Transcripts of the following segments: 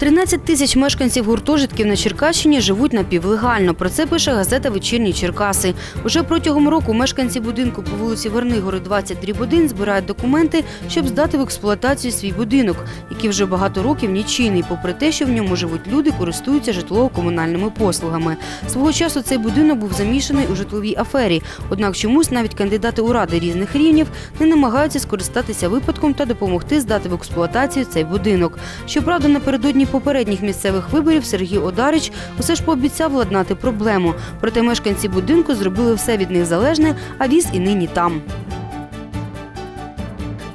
13 тисяч мешканців гуртожитків на Черкащині живуть напівлегально. Про це пише газета Вечірні Черкаси. Уже протягом року мешканці будинку по вулиці Вернигори, 20 дріб 1 збирають документи, щоб здати в експлуатацію свій будинок, який вже багато років нічийний, попри те, що в ньому живуть люди, користуються житлово-комунальними послугами. Свого часу цей будинок був замішаний у житловій афері. Однак чомусь навіть кандидати у ради різних рівнів не намагаються скористатися випадком та допомогти здати в експлуатацію цей будинок. Щоправда, напередодні попередніх місцевих виборів Сергій Одарич усе ж пообіцяв владнати проблему. Проте мешканці будинку зробили все від них залежне, а віз і нині там.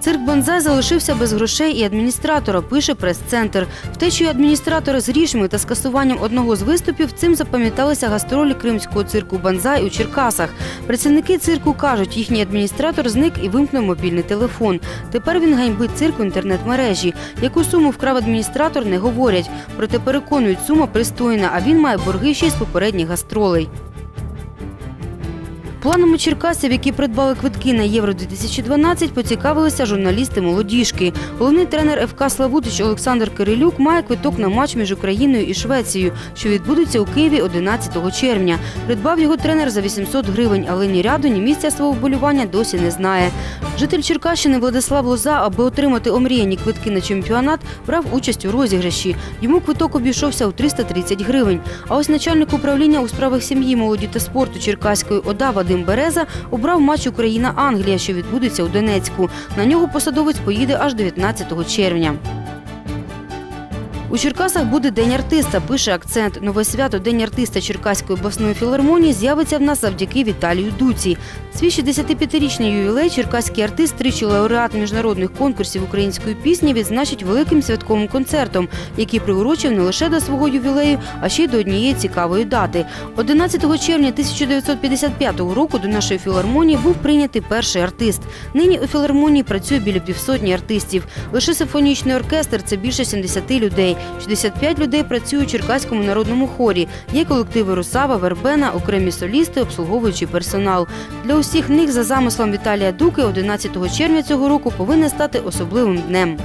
Цирк Бонзай залишився без грошей і адміністратора, пише прес-центр. Втечею адміністратора з грішми та скасуванням одного з виступів цим запам'яталися гастролі кримського цирку Бонзай у Черкасах. Працівники цирку кажуть, їхній адміністратор зник і вимкнув мобільний телефон. Тепер він ганьбить цирк в інтернет-мережі. Яку суму вкрав адміністратор, не говорять. Проте переконують, сума пристойна, а він має борги ще з попередніх гастролей. Планами черкасів, які придбали квитки на Євро 2012, поцікавилися журналісти молодіжки. Головний тренер ФК Славутич Олександр Кирилюк має квиток на матч між Україною і Швецією, що відбудеться у Києві 11 червня. Придбав його тренер за 800 гривень, але ні ряду, ні місця свого вболювання досі не знає. Житель Черкащини Владислав Лоза, аби отримати омріяні квитки на чемпіонат, брав участь у розіграші. Йому квиток обійшовся у 330 гривень. А ось начальник управління у справах сім'ї, молоді та спорту Черкаської ОДА Вадим Береза обрав матч Україна-Англія, що відбудеться у Донецьку. На нього посадовець поїде аж 19 червня. У Черкасах буде День артиста, пише акцент. Нове свято День артиста Черкаської обласної філармонії з'явиться в нас завдяки Віталію Дуці. Свій 65-річний ювілей черкаський артист, тричі лауреат міжнародних конкурсів української пісні, відзначить великим святковим концертом, який приурочив не лише до свого ювілею, а ще й до однієї цікавої дати. 11 червня 1955 року до нашої філармонії був прийнятий перший артист. Нині у філармонії працює біля півсотні артистів. Лише симфонічний оркестр це більше 70 людей. 65 людей працює у Черкаському народному хорі. Є колективи Русава, Вербена, окремі солісти, обслуговуючий персонал. Для усіх них за замислом Віталія Дуки 11 червня цього року повинен стати особливим днем.